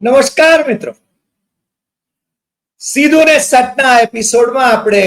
નમસ્કાર મિત્રો. સીધું ને સટના એપિસોડમાં આપણે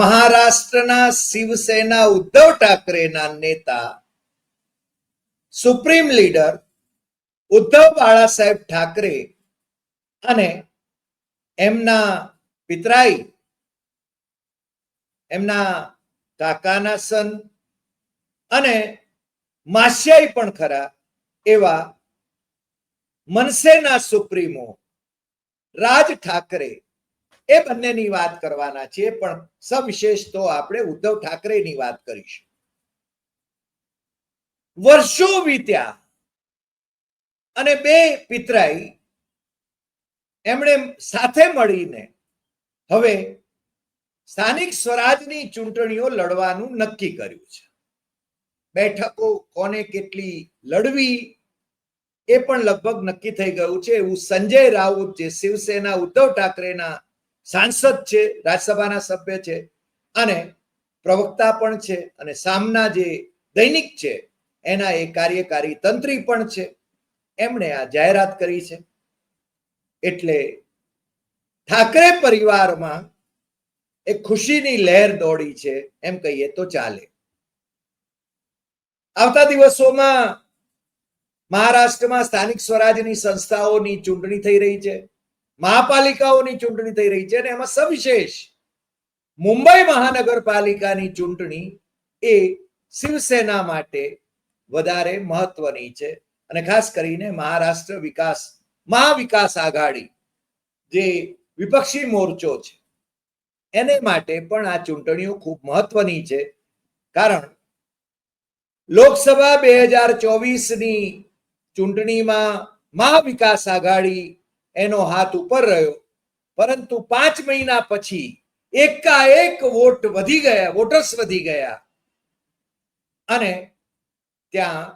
મહારાષ્ટ્રના શિવસેના ઉદ્ધવ ઠાકરેના નેતા, સુપ્રીમ લીડર ઉદ્ધવ બાળા સાહેબ ઠાકરે અને એમના પિતરાઈ, એમના કાકાના સન અને માસ્યાઈ પણ ખરા એવા મનસેના સુપ્રીમો. રાજ ઠાકરે એ બંનેની વાત કરવાના છે, પણ સવિશેષ તો આપણે ઉદ્ધવ ઠાકરેની વાત કરીશું. વર્ષો વીત્યા અને બે પિતરાઈ એમણે સાથે મળીને હવે સ્થાનિક સ્વરાજની ચૂંટણીઓ લડવાનું નક્કી કર્યું છે. બેઠકો કોને કેટલી લડવી એ પણ લગભગ નક્કી થઈ ગયું છે. એવું સંજય રાઉત જે શિવસેના ઉદ્ધવ ઠાકરેના સાંસદ છે, રાજ્યસભાના સભ્ય છે અને પ્રવક્તા પણ છે અને સામના જે દૈનિક છે એના એ કાર્યકારી તંત્રી પણ છે. એમણે આ જાહેરાત કરી છે. એટલે ઠાકરે પરિવારમાં એક ખુશીની લહેર દોડી છે. એમ કહીએ તો ચાલે. આવતા દિવસોમાં મહારાષ્ટ્રમાં સ્થાનિક સ્વરાજની સંસ્થાઓની ચૂંટણી થઈ રહી છે, મહાપાલિકાઓની ચૂંટણી થઈ રહી છે અને એમાં સવિશેષ મુંબઈ મહાનગરપાલિકાની ચૂંટણી એ શિવસેના માટે વધારે મહત્વની છે અને ખાસ કરીને મહારાષ્ટ્ર વિકાસ, મહાવિકાસ આઘાડી જે વિપક્ષી મોરચો છે, એને માટે પણ આ ચૂંટણીઓ ખૂબ મહત્વની છે. કારણ લોકસભા બે હજાર ચોવીસની ચૂંટણીમાં મહાવિકાસ આઘાડી એનો હાથ ઉપર રહ્યો. પરંતુ પાંચ મહિના પછી એકાએક વોટ વધી ગયા, વોટર્સ વધી ગયા. અને ત્યાં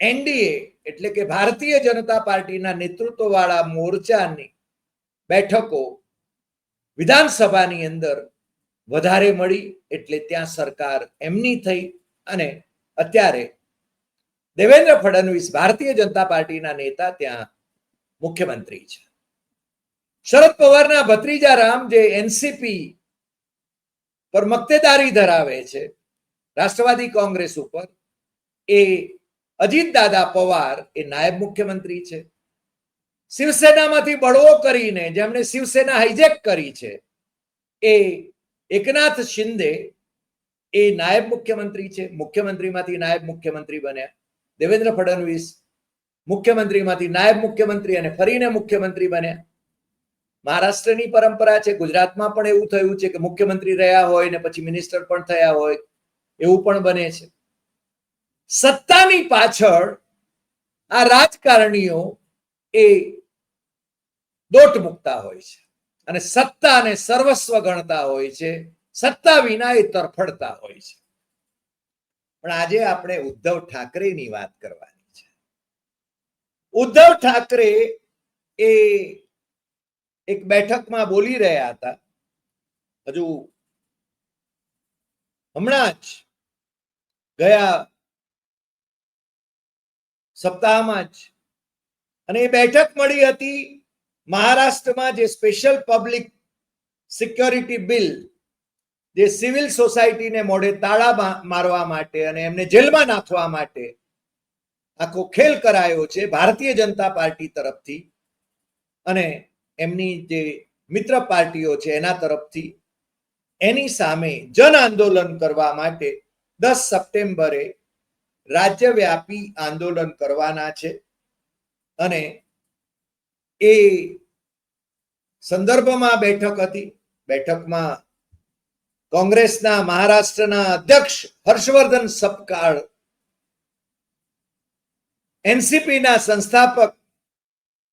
એનડીએ એટલે કે ભારતીય જનતા પાર્ટીના નેતૃત્વવાળા મોરચાની બેઠકો વિધાનસભાની અંદર વધારે મળી, એટલે ત્યાં સરકાર એમની થઈ અને અત્યારે દેવેન્દ્ર ફડણવીસ ભારતીય જનતા પાર્ટીના નેતા ત્યાં મુખ્યમંત્રી છે. શરદ પવારના ભત્રીજા રામ જે એનસીપી પર મક્તેદારી ધરાવે છે, રાષ્ટ્રવાદી કોંગ્રેસ ઉપર, એ અજીત દાદા પવાર એ નાયબ મુખ્યમંત્રી છે. શિવસેનામાંથી બળવો કરીને જેમણે શિવસેના હાઈજેક કરી છે, એ એકનાથ શિંદે એ નાયબ મુખ્યમંત્રી છે. મુખ્યમંત્રીમાંથી નાયબ મુખ્યમંત્રી બન્યા. દેવેન્દ્ર ફડણવીસ મુખ્યમંત્રીમાંથી નાયબ મુખ્યમંત્રી અને ફરીને મુખ્યમંત્રી બન્યા. મહારાષ્ટ્રની પરંપરા છે, ગુજરાતમાં પણ એવું થયું છે કે મુખ્યમંત્રી રહ્યા હોય ને પછી મિનિસ્ટર પણ થયા હોય, એવું પણ બને છે. સત્તાની પાછળ આ રાજકારણીઓ એ દોટ મૂકતા હોય છે અને સત્તાને સર્વસ્વ ગણતા હોય છે, સત્તા વિના એ તરફડતા હોય છે. પણ આજે આપણે ઉદ્ધવ ઠાકરેની વાત કરવાની છે. ઉદ્ધવ ઠાકરે એ એક બેઠકમાં બોલી રહ્યા હતા. હજુ હમણાં જ ગયા સપ્તાહમાં જ. અને એ બેઠક મળી હતી મહારાષ્ટ્રમાં જે સ્પેશિયલ પબ્લિક સિક્યોરિટી બિલ જે સિવિલ સોસાયટીને મોઢે તાળા મારવા માટે અને એમને જેલમાં નાખવા માટે આખો ખેલ કરાયો છે ભારતીય જનતા પાર્ટી તરફથી. અને એમની જે મિત્ર પાર્ટીઓ છે એના તરફથી એની સામે જન આંદોલન કરવા માટે દસ સપ્ટેમ્બરે રાજ્યવ્યાપી આંદોલન કરવાના છે. અને એ સંદર્ભમાં બેઠક હતી. બેઠકમાં કોંગ્રેસના મહારાષ્ટ્રના અધ્યક્ષ હર્ષવર્ધન સપકાળ, એનસીપીના સંસ્થાપક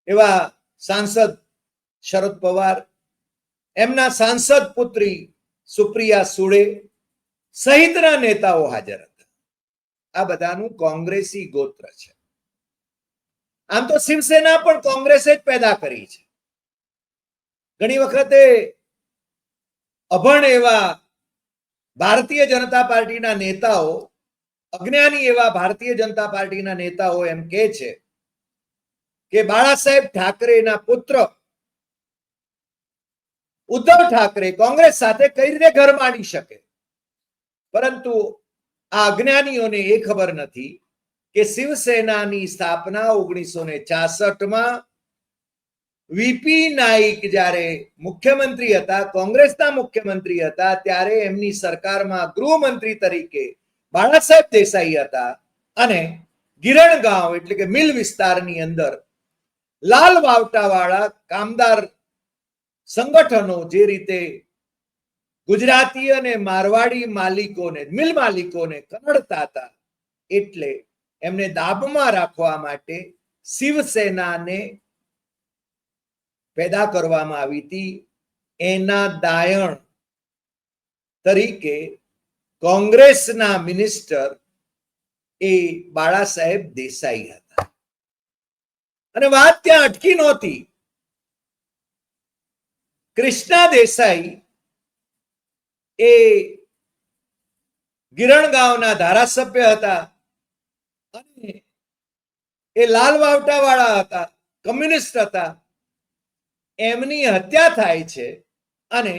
એવા સાંસદ શરદ પવાર, એમના સાંસદ પુત્રી સુપ્રિયા સુડે સહિતના નેતાઓ હાજર હતા. આ બધાનું કોંગ્રેસી ગોત્ર છે. આમ તો શિવસેના પણ કોંગ્રેસે જ પેદા કરી છે. ઘણી વખતે અભણ એવા ભારતીય જનતા પાર્ટીના નેતાઓ, અજ્ઞાની એવા ભારતીય જનતા પાર્ટીના નેતાઓ એમ કે છે કે બાળા ઠાકરેના પુત્ર ઉદ્ધવ ઠાકરે કોંગ્રેસ સાથે કઈ રીતે ઘર માંડી શકે? પરંતુ આ અજ્ઞાનીઓને એ ખબર નથી કે શિવસેનાની સ્થાપના ઓગણીસો ને માં વીપી નાઈક જ્યારે મુખ્યમંત્રી હતા, કોંગ્રેસના મુખ્યમંત્રી હતા, ત્યારે એમની સરકારમાં ગૃહમંત્રી તરીકે બાળાસાહેબ દેસાઈ હતા અને ગિરણ ગાંવ એટલે કે મિલ વિસ્તારની અંદર લાલ વાવટાવાળા કામદાર સંગઠનો જે રીતે ગુજરાતી અને મારવાડી માલિકોને, મિલ માલિકોને કનડતા હતા, એટલે એમને દાબમાં રાખવા માટે શિવસેનાને પેદા કરવામાં આવી હતી. એના દાયણ તરીકે કોંગ્રેસના મિનિસ્ટર એ બાળા સાહેબ દેસાઈ હતા. અને વાત ત્યાં અટકી નહોતી. કૃષ્ણા દેસાઈ એ ગિરણગાંવના ધારાસભ્ય હતા. અને એ લાલ વાવટા વાળા હતા, કમ્યુનિસ્ટ હતા. એમની હત્યા થાય છે અને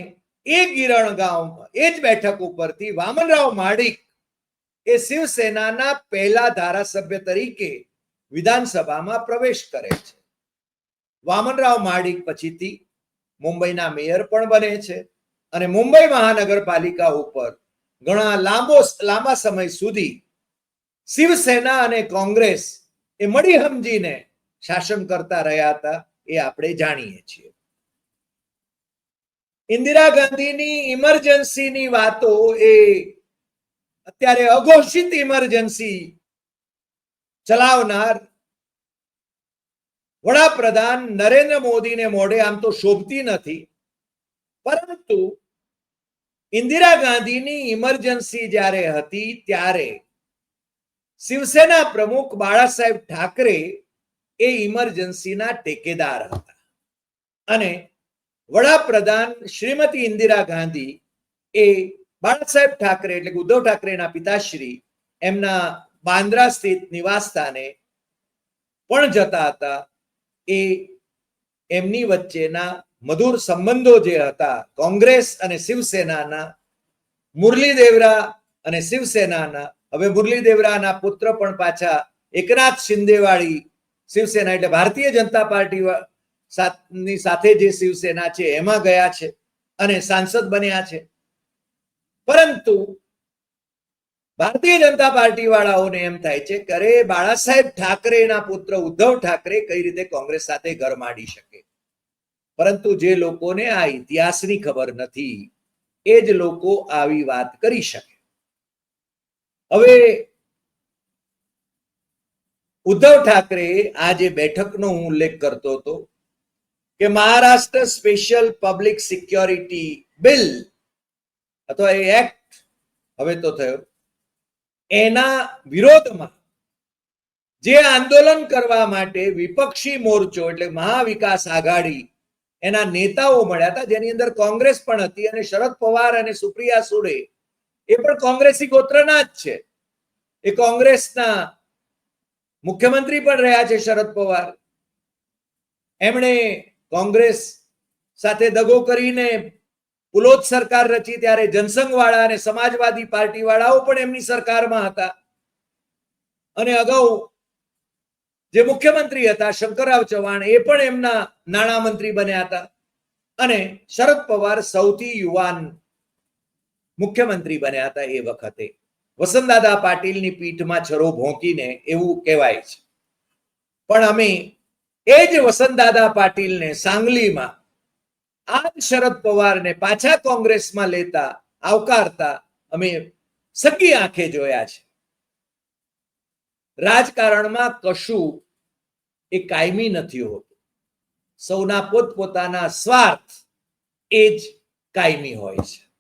એ ગિરણ ગામ એ જ બેઠક ઉપરથી વામનરાવ માડિક એ શિવસેનાના પહેલા ધારાસભ્ય તરીકે વિધાનસભામાં પ્રવેશ કરે છે. વામનરાવ માડિક પછીથી મુંબઈના મેયર પણ બને છે અને મુંબઈ મહાનગરપાલિકા ઉપર ઘણા લાંબો લાંબા સમય સુધી શિવસેના અને કોંગ્રેસ એ મળી સમજીને શાસન કરતા રહ્યા હતા. એ આપણે જાણીએ છીએ. ઇન્દિરા ગાંધીની ઇમરજન્સીની વાતો એ અત્યારે અઘોષિત ઇમરજન્સી ચલાવનાર વડાપ્રધાન નરેન્દ્ર મોદીને મોઢે આમ તો શોભતી નથી. પરંતુ ઇન્દિરા ગાંધીની ઇમરજન્સી જ્યારે હતી ત્યારે શિવસેના પ્રમુખ બાળા સાહેબ ઠાકરે એ ઇમરજન્સીના ટેકેદાર હતા. અને વડાપ્રધાન શ્રીમતી ઇન્દિરા ગાંધી એ બાળાસાહેબ ઠાકરે એટલે ઉદ્ધવ ઠાકરેના પિતાશ્રી એમના બાંદ્રા સ્થિત નિવાસસ્થાને પણ જતા હતા. એ એમની વચ્ચેના મધુર સંબંધો જે હતા, કોંગ્રેસ અને શિવસેનાના મુરલી દેવરા અને શિવસેનાના, હવે મુરલી દેવરાના પુત્ર પણ પાછા એકનાથ શિંદેવાળી શિવસેના, એટલે ભારતીય જનતા પાર્ટી ની સાથે જે શિવસેના છે, એમાં ગયા છે અને સાંસદ બન્યા છે. પરંતુ ભારતીય જનતા પાર્ટી વાળાઓને એમ થાય છે કે અરે બાળા સાહેબ ઠાકરેના પુત્ર ઉદ્ધવ ઠાકરે કઈ રીતે કોંગ્રેસ સાથે ઘર માંડી શકે? પરંતુ જે લોકોને આ ઇતિહાસની ખબર નથી, એ જ લોકો આવી વાત કરી શકે. હવે ઉદ્ધવ ઠાકરે આ જે બેઠકનો હું ઉલ્લેખ કરતો હતો કે Maharashtra special public security bill અથવા એ એક્ટ હવે તો થયો, એના વિરોધમાં જે આંદોલન કરવા માટે વિપક્ષી મોરચો એટલે મહાવિકાસ આઘાડી એના નેતાઓ મળ્યા હતા, જેની અંદર કોંગ્રેસ પણ હતી અને શરદ પવાર અને સુપ્રિયા સુરે, એ પણ કોંગ્રેસી ગોત્રના જ છે. એ કોંગ્રેસના મુખ્યમંત્રી પણ રહ્યા છે શરદ પવાર. એમણે કોંગ્રેસ સાથે દગો કરીને પુલોત સરકાર રચી ત્યારે જનસંઘ વાળા અને સમાજવાદી પાર્ટી વાળાઓ પણ એમની સરકારમાં હતા. અને અગાઉ જે મુખ્યમંત્રી હતા, શંકરરાવ ચૌહાણ, એ પણ એમના નાણામંત્રી બન્યા હતા. અને શરદ પવાર સૌથી યુવાન મુખ્યમંત્રી બન્યા હતા એ વખતે. વસંતદાદા પાટીલની પીઠમાં છરો ભોંકીને એવું કહેવાય છે. પણ અમે એ જ વસંતદાદા પાટીલને સાંગલીમાં આ શરદ પવારને પાછા કોંગ્રેસમાં લેતા આવકારતા અમે સગી આંખે જોયા છે. રાજકારણમાં કશું એ કાયમી નથી હોતું. સૌના પોતપોતાના સ્વાર્થ એ જ કાયમી હોય છે.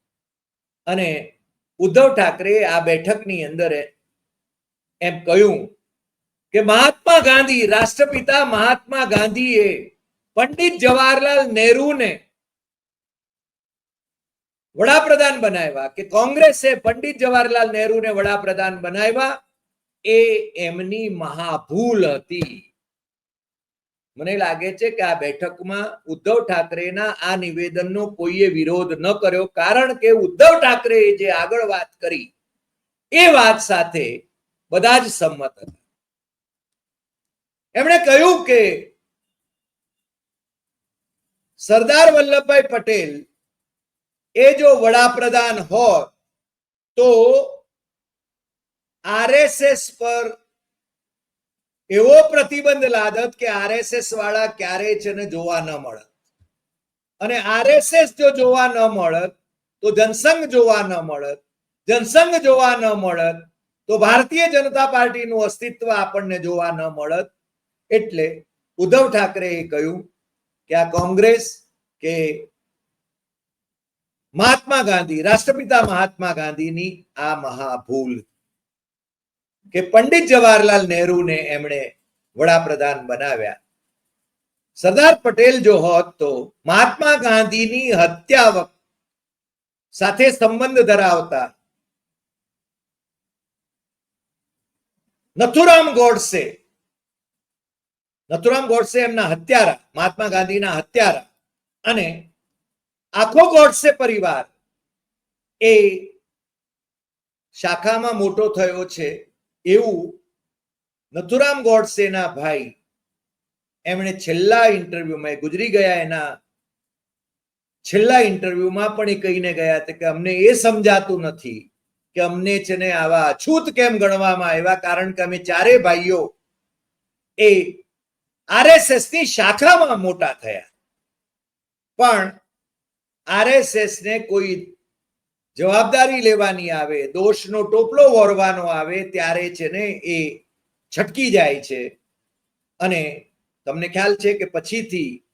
અને ઉદ્ધવ ઠાકરે આ બેઠકની અંદર એમ કહ્યું કે મહાત્મા ગાંધી, રાષ્ટ્રપિતા મહાત્મા ગાંધીએ પંડિત જવાહરલાલ નહેરુને વડાપ્રધાન બનાવ્યા કે કોંગ્રેસે પંડિત જવાહરલાલ નહેરુને વડાપ્રધાન બનાવ્યા એ એમની મહાભૂલ હતી. મને લાગે છે કે આ બેઠકમાં ઉદ્ધવ ઠાકરેના આ નિવેદનનો કોઈએ વિરોધ ન કર્યો, કારણ કે ઉદ્ધવ ઠાકરે જે આગળ વાત કરી, એ વાત સાથે બધા જ સંમત હતા. એમણે કહ્યું કે સરદાર વલ્લભભાઈ પટેલ એ જો વડાપ્રધાન હોત તો આરએસએસ પર એવો પ્રતિબંધ લાદત કે આરએસએસ વાળા ક્યારેય છે જોવા ન મળત અને આરએસએસ જો જોવા ન મળત તો જનસંઘ જોવા ન મળત જનસંઘ જોવા ન મળત તો ભારતીય જનતા પાર્ટીનું અસ્તિત્વ આપણને જોવા ન મળત એટલે ઉદ્ધવ ઠાકરેએ કહ્યું કે આ કોંગ્રેસ કે મહાત્મા ગાંધી, રાષ્ટ્રપિતા મહાત્મા ગાંધીની આ મહાભૂલ કે પંડિત જવાહરલાલ નહેરુને એમણે વડાપ્રધાન બનાવ્યા. સરદાર પટેલ જો હોત તો મહાત્મા ગાંધીની હત્યા સાથે સંબંધ ધરાવતા નથુરામ ગોડસે નથુરામ ગોડસે એમના હત્યારા, મહાત્મા ગાંધીના હત્યારા અને આખો ગોડસે પરિવાર એ શાખામાં મોટો થયો છે. એવું નથુરામ ગોડસેના ભાઈ એમણે છેલ્લા ઇન્ટરવ્યુમાં, એ ગુજરી ગયા એના છેલ્લા ઇન્ટરવ્યુમાં પણ એ કહીને ગયા હતા કે અમને એ સમજાતું નથી કે અમને છે ને આવા અછૂત કેમ ગણવામાં આવ્યા? કારણ કે અમે ચારે ભાઈઓ એ આરએસએસની શાખામાં મોટા થયા. પણ આરએસએસ ને કોઈ જવાબદારી લેવાની આવે, દોષનો ટોપલો વોરવાનો આવે, ત્યારે છે ને એ છટકી જાય છે. અને તમને ખ્યાલ છે કે પછીથી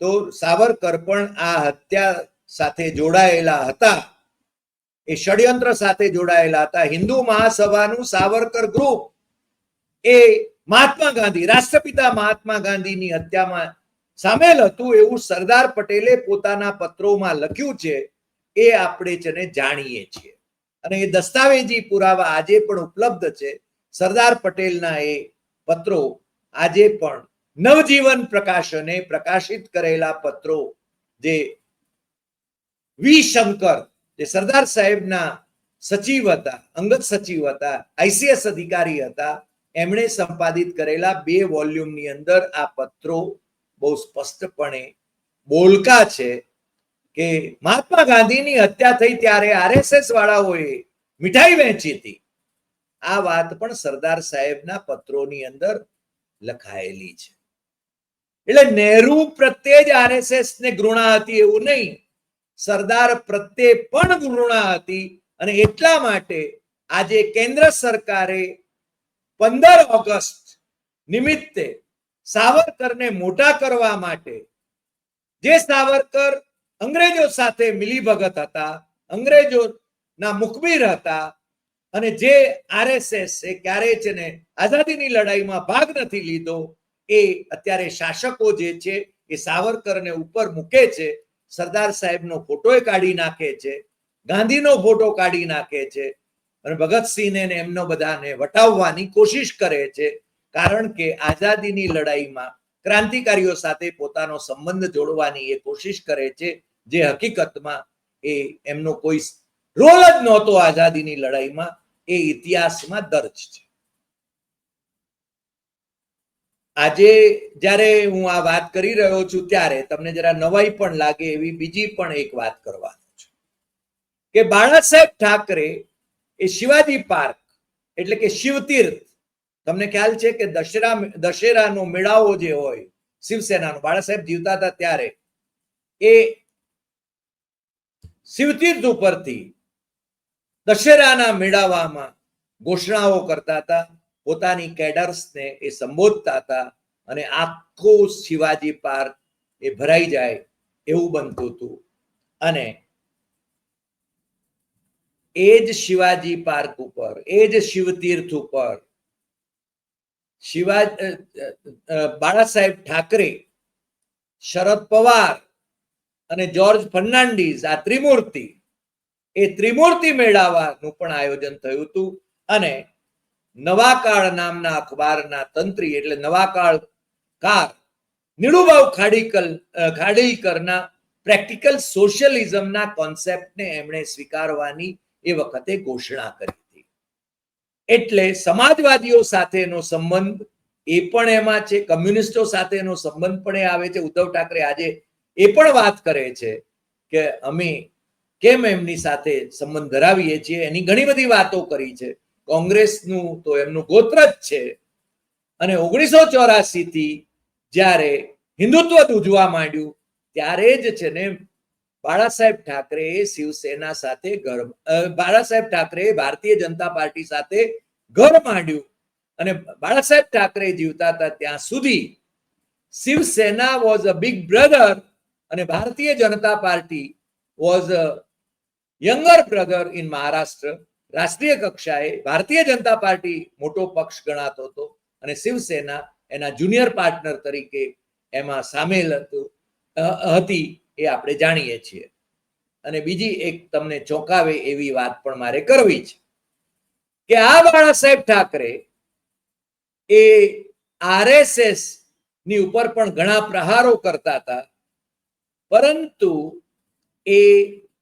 તો સાવરકર પણ આ હત્યા સાથે જોડાયેલા હતા. એ ષડયંત્ર સાથે જોડાયેલા હતા. હિન્દુ મહાસભાનું સાવરકર ગ્રુપ એ મહાત્મા ગાંધી, રાષ્ટ્રપિતા મહાત્મા ગાંધીની હત્યામાં સામેલ હતું એવું સરદાર પટેલે પોતાના પત્રોમાં લખ્યું છે. એ આપણે છે જાણીએ છીએ. અને એ દસ્તાવેજી પુરાવા આજે પણ ઉપલબ્ધ છે. સરદાર પટેલના એ પત્રો આજે પણ નવજીવન પ્રકાશને પ્રકાશિત કરેલા પત્રો જે વી જે સરદાર સાહેબના સચિવ હતા, અંગત સચિવ હતા આઈસીએસ અધિકારી હતા, એમણે સંપાદિત કરેલા બે વોલ્યુમની અંદર આ પત્રો બહુ સ્પષ્ટપણે બોલકા છે. કે મહાત્મા ગાંધીની હત્યા થઈ ત્યારે આરએસએસ વાળાઓએ મીઠાઈ વહેંચી હતી. આ વાત પણ સરદાર સાહેબના પત્રોની અંદર લખાયેલી છે. એટલે નહેરુ પ્રત્યે જ આરએસએસ ને ઘૃણા હતી એવું નહીં. સરદાર પ્રત્યે પણ ઘૃણા હતી અને એટલા માટે આજે કેન્દ્ર સરકારે પંદર ઓગસ્ટ નિમિત્તે સાવરકરને મોટા કરવા માટે જે સાવરકર અંગ્રેજો સાથે મિલીભગત હતા, અંગ્રેજોના મુખબીર હતા અને જે આરએસએસ એ ક્યારે છે ને આઝાદીની લડાઈમાં ભાગ નથી લીધો, એ અત્યારે શાસકો જે છે એ સાવરકરને ઉપર મૂકે છે, સરદાર સાહેબનો ફોટો કાઢી નાખે છે, ગાંધીનો ફોટો કાઢી નાખે છે અને ભગતસિંહને એમનો બધાને વટાવવાની કોશિશ કરે છે, કારણ કે આઝાદીની લડાઈમાં ક્રાંતિકારીઓ સાથે પોતાનો સંબંધ જોડવાની એ કોશિશ કરે છે જે હકીકતમાં એ એમનો કોઈ રોલ જ નહોતો આઝાદીની લડાઈમાં, એ ઇતિહાસમાં દર્જ છે. આજે જ્યારે હું આ વાત કરી રહ્યો છું ત્યારે તમને જરા નવાઈ પણ લાગે એવી બીજી પણ એક વાત કરવાની કે બાળા સાહેબ ઠાકરે એ શિવાજી પાર્ક એટલે કે શિવતીર્થ, તમને ખ્યાલ છે કે દશેરા દશેરાનો મેળાવો જે હોય, શિવસેનાનો બાળા સાહેબ જીવતા હતા ત્યારે, એ શિવતીર્થ ઉપરથી દશેરાના મેળાવામાં ઘોષણાઓ કરતા હતા, પોતાની કેડર્સને એ સંબોધતા હતા અને આખો શિવાજી પાર્ક એ ભરાઈ જાય એવું બનતું હતું. અને એ જ શિવાજી પાર્ક ઉપર, એ જ શિવતીર્થ ઉપર શિવા બાળા સાહેબ ઠાકરે, શરદ પવાર અને જ્યોર્જ ફર્નાન્ડીઝ, આ ત્રિમૂર્તિ, એ ત્રિમૂર્તિ મેળાવાનું પણ આયોજન થયું હતું. અને નવાકાળ નામના અખબારના તંત્રી એટલે નવાકાળ કાર નીળુભાવ ખાડીકલ ખાડીકરના પ્રેક્ટિકલ સોશિયલિઝમના કોન્સેપ્ટને એમણે સ્વીકારવાની એ વખતે ઘોષણા કરી હતી. એટલે સમાજવાદીઓ સાથેનો સંબંધ એ પણ એમાં છે, કમ્યુનિસ્ટો સાથેનો સંબંધ પણ એ આવે છે. ઉદ્ધવ ઠાકરે આજે એ પણ વાત કરે છે કે અમે કેમ એમની સાથે સંબંધ ધરાવીએ છીએ? એની ઘણી બધી વાતો કરી છે. કોંગ્રેસનું તો એમનું ગોત્ર જ છે. અને ઓગણીસો ચોરાસી થી જ્યારે હિન્દુત્વ ઉજવા માંડ્યું, ત્યારે જ છે ને બાળા સાહેબ ઠાકરે શિવસેના સાથે ઘર બાળા સાહેબ ઠાકરે ભારતીય જનતા પાર્ટી સાથે ઘર માંડ્યું. અને બાળા સાહેબ ઠાકરે જીવતા હતા ત્યાં સુધી Shivsena was a big brother અને Bharatiya Janata Party was a younger brother in Maharashtra રાષ્ટ્રીય કક્ષાએ ભારતીય જનતા પાર્ટી મોટો પક્ષ ગણાતો હતો અને શિવસેના એના જુનિયર પાર્ટનર તરીકે એમાં સામેલ હતું હતી એ આપણે જાણીએ છીએ. અને બીજી એક તમને ચોંકાવે એવી વાત પણ મારે કરવી છે કે આ બાળા સાહેબ ઠાકરે એ આરએસએસની ઉપર પણ ઘણા પ્રહારો કરતા હતા પરંતુ એ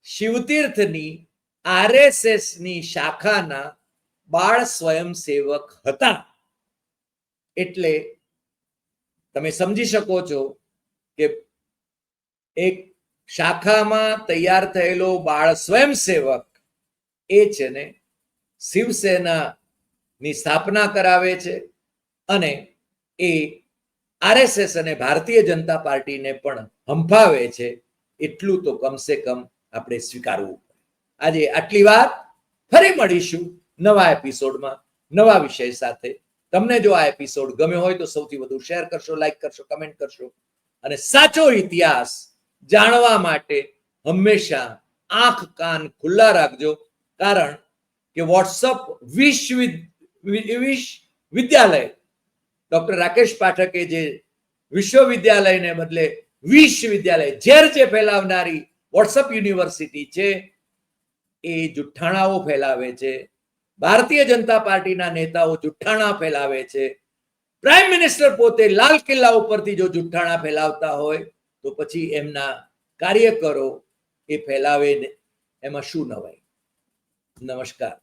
શિવતીર્થની આરએસએસની શાખાના બાળ સ્વયંસેવક હતા. એટલે તમે સમજી શકો છો કે એક શાખામાં તૈયાર થયેલો બાળ સ્વયંસેવક એ છે ને શિવસેના ની સ્થાપના કરાવે છે અને એ આરએસએસ અને ભારતીય જનતા પાર્ટીને પણ હંફાવે છે, એટલું તો કમસે કમ આપણે સ્વીકારવું આજે આટલી વાત, ફરી મળીશું નવા એપિસોડમાં, નવા વિષય સાથે. તમને જો આ એપિસોડ ગમ્યો હોય તો સૌથી વધુ શેર કરશો, લાઈક કરશો, કમેન્ટ કરશો. અને સાચો ઇતિહાસ જાણવા માટે હંમેશા આંખ કાન ખુલ્લા રાખજો, કારણ કે વોટ્સઅપ વિશ્વ વિદ્યાલય ડોક્ટર રાકેશ પાઠકે જે વિશ્વવિદ્યાલયને બદલે વિશ્વવિદ્યાલય ઝેર જે ફેલાવનારી વોટ્સઅપ યુનિવર્સિટી છે, એ જુઠ્ઠાણાઓ ફેલાવે છે. ભારતીય જનતા પાર્ટીના નેતાઓ જુઠ્ઠાણા ફેલાવે છે. પ્રાઇમ મિનિસ્ટર પોતે લાલ કિલ્લા ઉપરથી જો જુઠ્ઠાણા ફેલાવતા હોય, તો પછી એમના કાર્યકરો એ ફેલાવે એમાં શું નવાય નમસ્કાર.